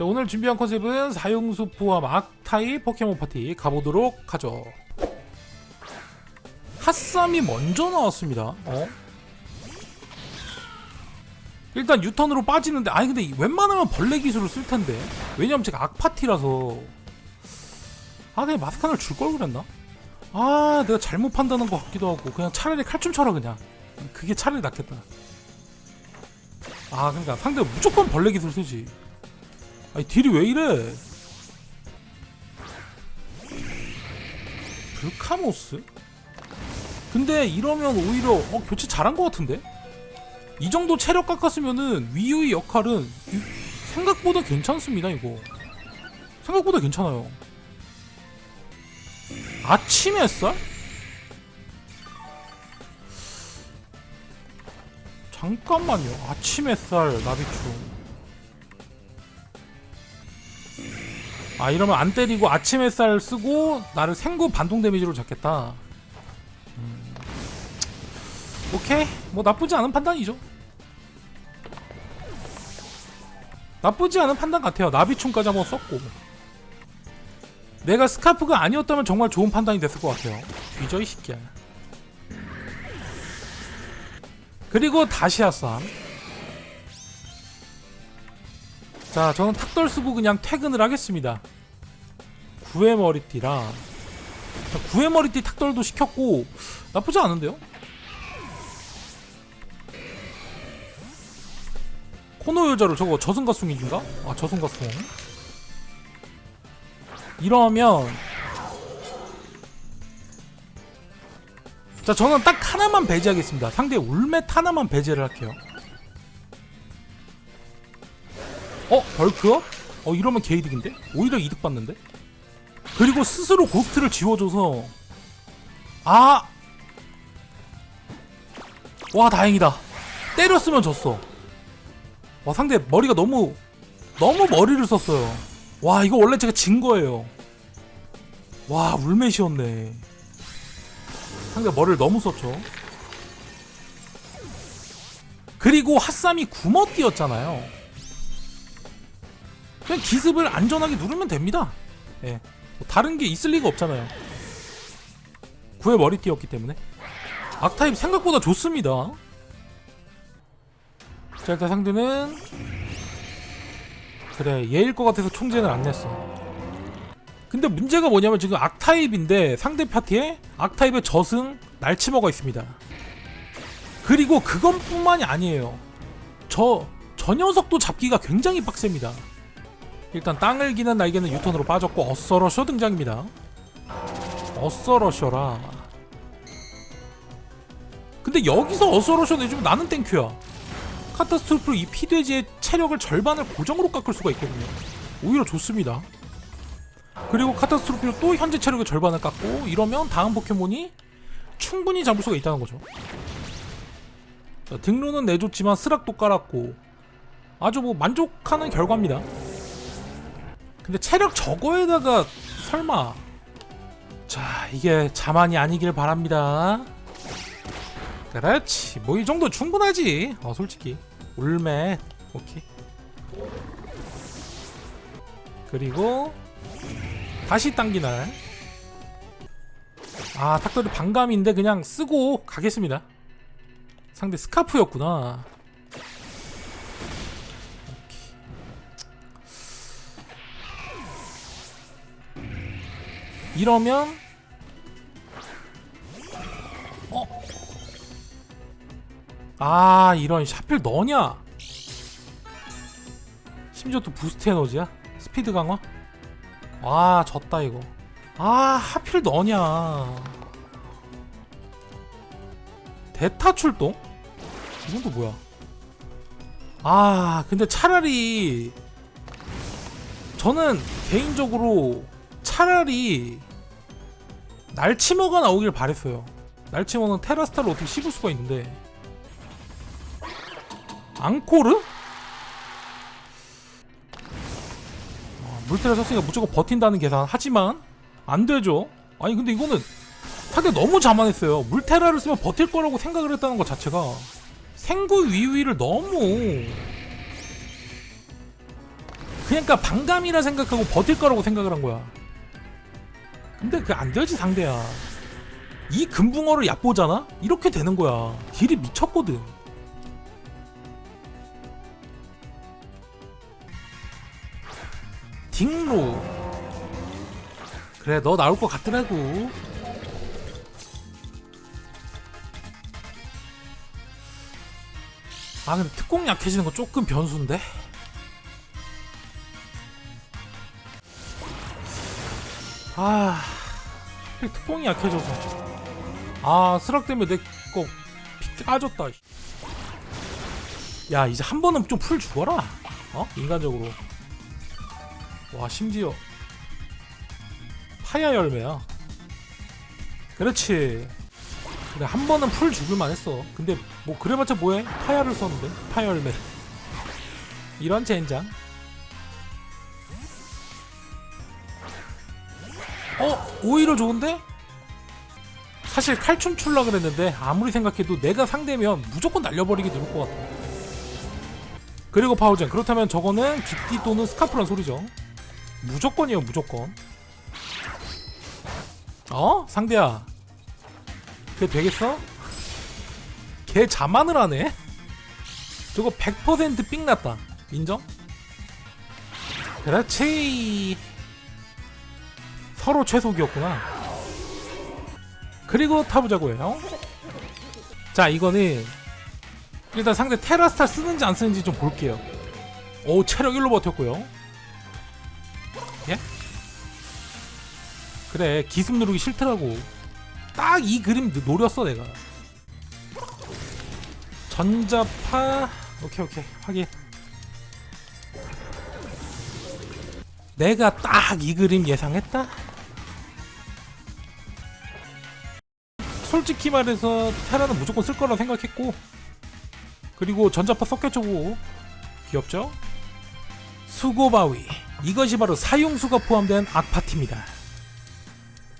자, 오늘 준비한 컨셉은 사용수포와 막타입 포켓몬 파티 가보도록 하죠. 핫삼이 먼저 나왔습니다. 어? 일단 유턴으로 빠지는데 아니 근데 웬만하면 벌레 기술을 쓸 텐데 왜냐면 제가 악파티라서 아 그냥 마스카를 줄 걸 그랬나? 아 내가 잘못 판단한 것 같기도 하고 그냥 차라리 칼춤 쳐라 그냥 그게 차라리 낫겠다 아 그러니까 상대가 무조건 벌레 기술 쓰지 아니 딜이 왜 이래 불카모스? 근데 이러면 오히려 어, 교체 잘한 것 같은데? 이 정도 체력 깎았으면은 위유의 역할은 이- 생각보다 괜찮습니다 이거 생각보다 괜찮아요 아침 햇살? 잠깐만요 아침 햇살 나비충 아 이러면 안 때리고 아침 햇살 쓰고 나를 생구 반동 데미지로 잡겠다. 음. 오케이. 뭐 나쁘지 않은 판단이죠. 나쁘지 않은 판단 같아요. 나비충까지 한번 썼고. 내가 스카프가 아니었다면 정말 좋은 판단이 됐을 것 같아요. 뒤져 이 새끼야. 그리고 다시 핫삼 자 저는 탁돌 쓰고 그냥 퇴근을 하겠습니다. 구회 머리띠랑. 구회 머리띠 탁돌도 시켰고 나쁘지 않은데요? 코노 여자로 저거 저승가숭인가? 아 저승가숭 이러면. 자 저는 딱 하나만 배제하겠습니다. 상대 울멧 하나만 배제를 할게요 어? 벌크업? 어 이러면 개이득인데? 오히려 이득 받는데? 그리고 스스로 고스트를 지워줘서 아! 와 다행이다 때렸으면 졌어 와 상대 머리가 너무 너무 머리를 썼어요 와 이거 원래 제가 진 거예요 와 울맷이었네 상대 머리를 너무 썼죠 그리고 핫삼이 구머띠였잖아요 그냥 기습을 안전하게 누르면 됩니다. 예. 뭐 다른 게 있을 리가 없잖아요. 구의 머리띠였기 때문에. 악타입 생각보다 좋습니다. 자 일단 상대는 그래 얘일 것 같아서 총재는 안 냈어. 근데 문제가 뭐냐면 지금 악타입인데 상대 파티에 악타입의 저승 날치머가 있습니다. 그리고 그것뿐만이 아니에요. 저, 저 녀석도 잡기가 굉장히 빡셉니다 일단 땅을 기는 날개는 유턴으로 빠졌고 어서러셔 등장입니다 어서러셔라 근데 여기서 어서러셔 내주면 나는 땡큐야 카타스트로프로 이 피돼지의 체력을 절반을 고정으로 깎을 수가 있거든요. 오히려 좋습니다. 그리고 카타스트로프로 또 현재 체력의 절반을 깎고 이러면 다음 포켓몬이 충분히 잡을 수가 있다는 거죠. 자, 등로는 내줬지만 스락도 깔았고 아주 뭐 만족하는 결과입니다. 근데 체력 저거에다가 설마. 자 이게 자만이 아니길 바랍니다. 그렇지. 뭐 이 정도 충분하지. 어 솔직히. 울매. 오케이. 그리고 다시 당기날 아 탁돌이 반감인데 그냥 쓰고 가겠습니다. 상대 스카프였구나 이러면 어? 아 이런 하필 너냐? 심지어 또 부스트 에너지야? 스피드 강화? 와 졌다 이거. 아 하필 너냐? 대타 출동? 이건 또 뭐야? 아 근데 차라리 저는 개인적으로 차라리 날치머가 나오길 바랬어요. 날치머는 테라스타를 어떻게 씹을 수가 있는데. 앙코르? 아, 물테라 썼으니까 무조건 버틴다는 계산. 하지만 안 되죠. 아니 근데 이거는 타겟 너무 자만했어요. 물테라를 쓰면 버틸 거라고 생각을 했다는 것 자체가 생구 위위를 너무 그러니까 반감이라 생각하고 버틸 거라고 생각을 한 거야. 근데 그 안 되지 상대야. 이 금붕어를 얕보잖아? 이렇게 되는 거야. 딜이 미쳤거든. 딩로. 그래, 너 나올 것 같더라고. 아, 근데 특공 약해지는 거 조금 변수인데? 아, 특공이 약해져서. 아, 스락 때문에 내거 까졌다. 야, 이제 한 번은 좀 풀 죽어라. 어? 인간적으로. 와, 심지어 파야 열매야. 그렇지. 그래, 한 번은 풀 죽을만 했어. 근데 뭐 그래봤자 뭐해? 파야를 썼는데 파야 열매. 이런 젠장. 어? 오히려 좋은데? 사실 칼춤 출라 그랬는데 아무리 생각해도 내가 상대면 무조건 날려버리게 누를 것 같아. 그리고 파우젠 그렇다면 저거는 깃디 또는 스카프란 소리죠. 무조건이에요 무조건. 어? 상대야. 그게 되겠어? 걔 자만을 하네? 저거 100%삥 났다. 인정? 그렇지. 서로 최속이었구나. 그리고 타보자고요. 자, 이거는 일단 상대 테라스타 쓰는지 안 쓰는지 좀 볼게요. 오, 체력 1로 버텼고요. 예? 그래, 기습 누르기 싫더라고. 딱 이 그림 노렸어, 내가. 전자파 오케이 오케이 확인 내가 딱 이 그림 예상했다 솔직히 말해서 테라는 무조건 쓸 거라 생각했고 그리고 전자파 섞여 주고 귀엽죠? 수고바위 이것이 바로 사용수가 포함된 악파티입니다